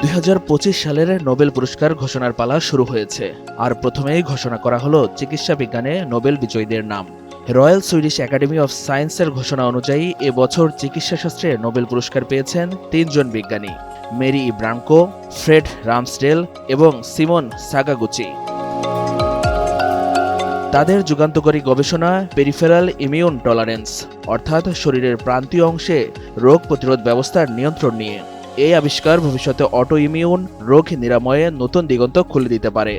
দুই হাজার পঁচিশ সালের নোবেল পুরস্কার ঘোষণার পালা শুরু হয়েছে। আর প্রথমেই ঘোষণা করা হলো চিকিৎসা বিজ্ঞানে নোবেল বিজয়ীদের নাম। রয়্যাল সুইডিশ একাডেমি অফ সায়েন্সের ঘোষণা অনুযায়ী এবছর চিকিৎসাশাস্ত্রে নোবেল পুরস্কার পেয়েছেন তিনজন বিজ্ঞানী, মেরি ইব্রাঙ্কো ফ্রেড রামস্ডেল এবং সিমন সাগাগুচি। তাদের যুগান্তকারী গবেষণা পেরিফেরাল ইমিউন টলারেন্স, অর্থাৎ শরীরের প্রান্তীয় অংশে রোগ প্রতিরোধ ব্যবস্থার নিয়ন্ত্রণ নিয়ে। এই আবিষ্কার ভবিষ্যতে অটো ইমিউন রোগ নিরাময়ে নতুন দিগন্ত খুলে দিতে পারে।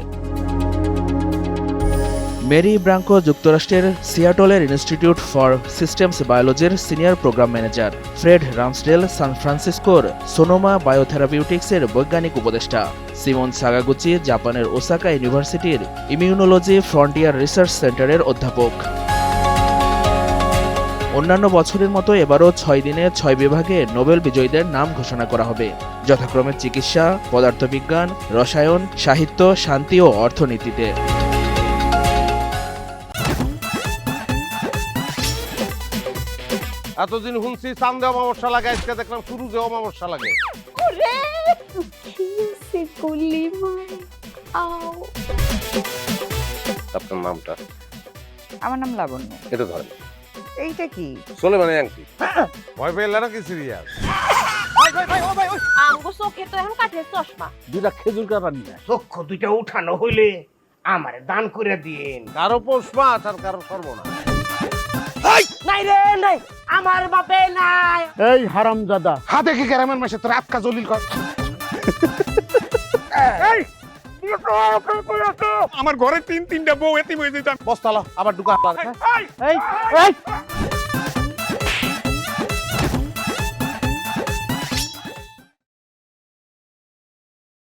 মেরি ব্রাঙ্কো যুক্তরাষ্ট্রের সিয়াটলের institute for systems বায়োলজির senior programme manager Fred Ramsdell, San ফ্রান্সিসকোর Sonoma বায়োথেরাপিউটিক্সের বৈজ্ঞানিক উপদেষ্টা। সিমন সাগাগুচি, জাপানের ওসাকা ইউনিভার্সিটির ইমিউনোলজি ফ্রন্টিয়ার রিসার্চ সেন্টারের অধ্যাপক। অন্যান্য বছরের মতো এবারও ছয় দিনে ছয় বিভাগে নোবেল বিজয়ীদের নাম ঘোষণা করা হবে। যথাক্রমে চিকিৎসা পদার্থবিজ্ঞান রসায়ন সাহিত্য শান্তি ও অর্থনীতিতে। এতদিন শুনছি চান্দে অমাবস্যা লাগে আজকে দেখলাম শুরুতে অমাবস্যা লাগে। আপনার নামটা? আমার নাম লাবণ্য। এটা ধরেন। এইটা কি? চলে মানে আংটি ভয় পেলে নাকি সিরিয়াস? আমগো চোখে তো এখন কাঠের চশমা। দুটা খেজুর কাটা নিয়ে আয়। চক্ষু দুইটা উঠানো হইলে আমারে দান করে দিন কারও পৌষ মাছ আর কারও নাই রে নাই। আমার বাপে নাই। এই হারাম দাদা হাতে কি গ্রামের মাসে তোর আটকা জলিল কর। আমার ঘরে তিন তিনটা বউ এতিম হয়ে যেতাম বস্তালা আবার ঢুকা। এই! এই!